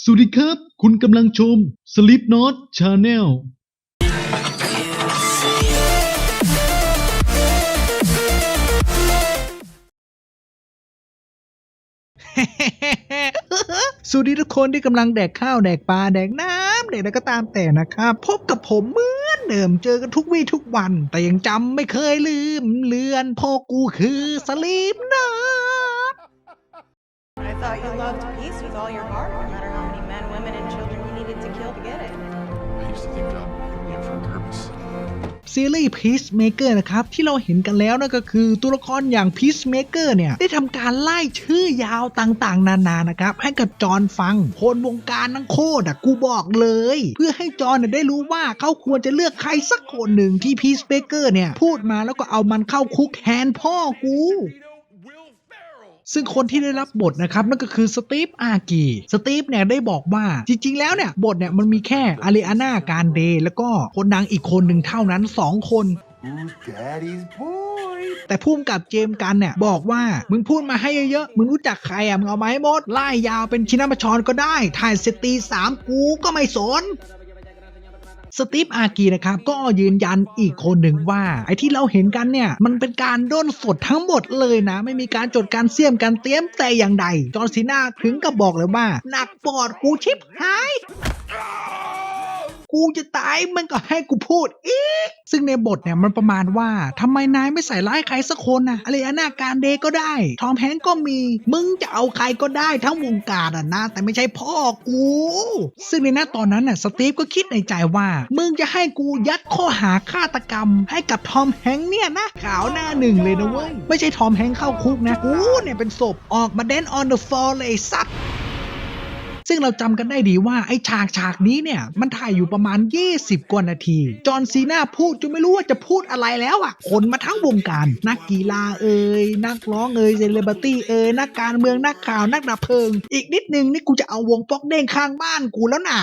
สวัสดีครับ คุณกำลังชม Sleep Not Channel สวัสดีทุกคนที่กำลังแดกข้าว แดกปลา แดกน้ำแดกอะไรก็ตามแต่นะครับ พบกับผมเหมือนเดิมเจอกันทุกวี่ทุกวัน แต่ยังจำไม่เคยลืม เลือนเพ่อกูคือสลีปนะ I thought you loved peace with all your heart, no matter how many men, women, and children you needed to kill to get it. I used to think God put me in for a purpose. ซีรีส์ Peacemaker นะครับ ที่เราเห็นกันแล้วนั่นก็คือตัวละครอย่าง Peacemaker เนี่ย ได้ทำการไล่ชื่อยาวต่างๆ นานานะครับ ให้กับจอห์นฟัง คนวงการทั้งโคตรอะ กูบอกเลย เพื่อให้จอห์นเนี่ยได้รู้ว่าเขาควรจะเลือกใครสักคนหนึ่งที่ Peacemaker เนี่ย พูดมาแล้วก็เอามันเข้าคุกแทนพ่อกู ซึ่งคนที่ได้รับบทนะครับนั่นก็คือสตีฟอากีสตีฟเนี่ยได้บอกว่าจริง ๆ แล้วเนี่ยบทเนี่ยมันมีแค่อาริอาน่าการเดย์แล้วก็คนดังอีกคนหนึ่งเท่านั้น 2 คน Who's daddy's boy? แต่พุ่มกับเจมส์กันเนี่ยบอกว่ามึงพูดมาให้เยอะๆ มึงรู้จักใครอะมึงเอามาให้หมดไล่ยาวเป็นชินามาชรก็ได้ ถ่ายเสร็จตีสามกูก็ไม่สน สตีฟอากีนะครับก็ยืนยันอีกคนหนึ่งว่า ไอ้ที่เราเห็นกันเนี่ย มันเป็นการด้นสดทั้งหมดเลยนะ ไม่มีการจดการเสี่ยมการเตรียมแต่อย่างใด จอร์ซีนาถึงกับบอกเลยว่า หนักปอดกูชิบหาย กูจะตายมันก็ให้กูพูดอีกซึ่งในบทเนี่ยมันประมาณว่าทำไมนายไม่ใส่ร้ายใครสักคนนะอะไรอนาการเดก็ได้ ทอมแฮงก็มี มึงจะเอาใครก็ได้ทั้งวงการอะนะ แต่ไม่ใช่พ่อกู ซึ่งในหน้าตอนนั้นน่ะสตีฟก็คิดในใจว่า มึงจะให้กูยัดข้อหาฆาตกรรม ให้กับทอมแฮงเนี่ยนะขาวหน้าหนึ่งเลยนะเว้ยไม่ใช่ทอมแฮงเข้าคุกนะกูเนี่ยเป็นศพออกมาเดนออนเดอะฟอร์เลยไอ้สัตว์ ซึ่งเราจำกันได้ดีว่าไอ้ฉากฉากนี้เนี่ย มันถ่ายอยู่ประมาณ 20 กว่านาที จอห์นซีนาพูดจนไม่รู้ว่าจะพูดอะไรแล้วอะ คนมาทั้งวงการ นักกีฬาเอ่ยนักร้องเอ่ยเซเลบริตี้เอ่ยนักการเมืองนักข่าวนักดับเพลิง อีกนิดนึงนี่กูจะเอาวงป๊อกเด้งข้างบ้านกูแล้วน่ะ